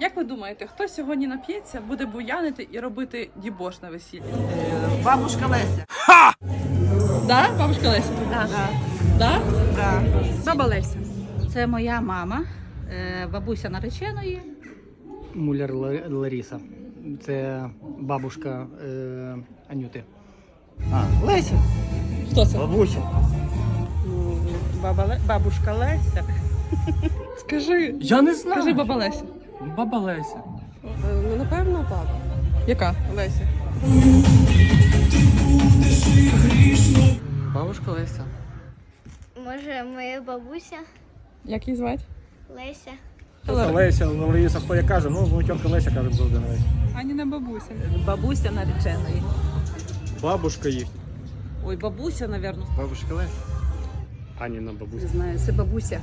Як ви думаєте, хто сьогодні нап'ється, буде буянити і робити дібош на весіллі? Бабушка Леся. Да, бабушка Леся? Да, да. Да? Да. Баба Леся. Це моя мама, е, бабуся нареченої. Муляр Ла- Ларіса. Це бабушка е, Анюти. А, Леся. Хто це? Бабуся. Баба Ле... Бабушка Леся. Скажи. Я не знаю. Скажи баба Леся. Баба Леся. Ну, напевно, баба. Яка? Леся. Бабушка Леся. Може, моя бабуся Як її звати? Леся. Леся, Лариса, хто я каже, ну, ну тітка Леся каже на Леся. Аніна бабуся. Бабуся нареченої. Бабушка їх. Ой, бабуся, напевно. Бабушка Леся. Аніна бабуся. Не знаю, це бабуся.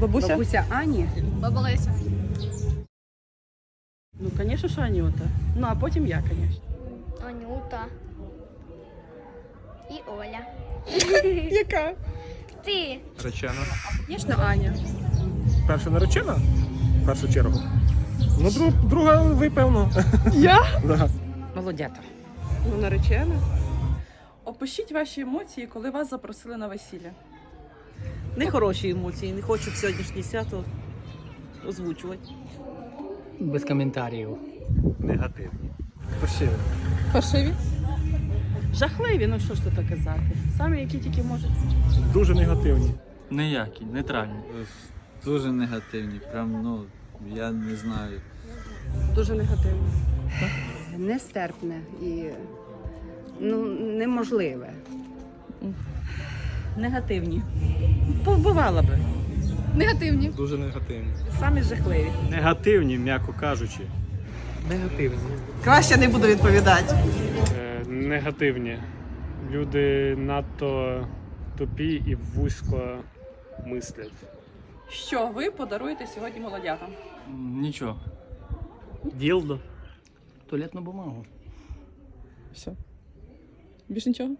Бабуся? Бабуся Ані. Баба Леся. Ну, звісно, що Анюта. Ну, а потім я, звісно. Анюта. І Оля. Яка? Ти. Наречена. Звісно, Аня. Перша наречена? В першу чергу. Ну, друг, друга ви, певно. Я? Да. Молодята. Ну, наречена. Опишіть ваші емоції, коли вас запросили на весілля. Нехороші емоції, не хочу сьогоднішнє свято озвучувати. Без коментарів. Негативні. Фальшиві. Фальшиві? Жахливі, ну що ж тут казати. Самі, які тільки можуть. Дуже негативні. Ніякі, нейтральні. Дуже негативні. Прям, ну, я не знаю. Дуже негативно. Нестерпне і ну, неможливе. Негативні. Повбивала би. Негативні. Дуже негативні. Самі жахливі. Негативні, м'яко кажучи. Негативні. Краще не буду відповідати. Е, негативні. Люди надто тупі і вузько мислять. Що ви подаруєте сьогодні молодятам? Нічого. Ділдо. Туалетну бумагу. Все. Більш нічого?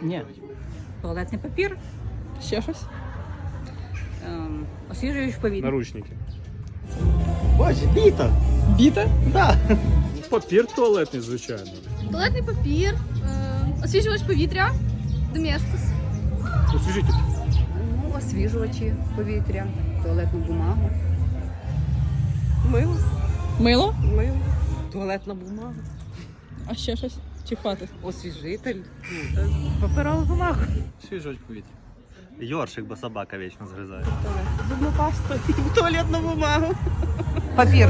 Ні. Туалетний папір, Ще щось? Ем, освіжуєш повітря. Наручники. Боже, біта. Біта? Да. Папір туалетний, звичайно. Туалетний папір, е, освіжувач повітря, доместос. Освіжіть. Ну, освіжувачі повітря, туалетну бумагу. Мило. Мило? Мило. Туалетна бумага. А ще щось? Чи хватить? Освіжитель. Та Паперова бумага. Свіжать повітря. Йоршик, бо собака вічно згризає. Зубну пасту і туалетну бумагу. Папір.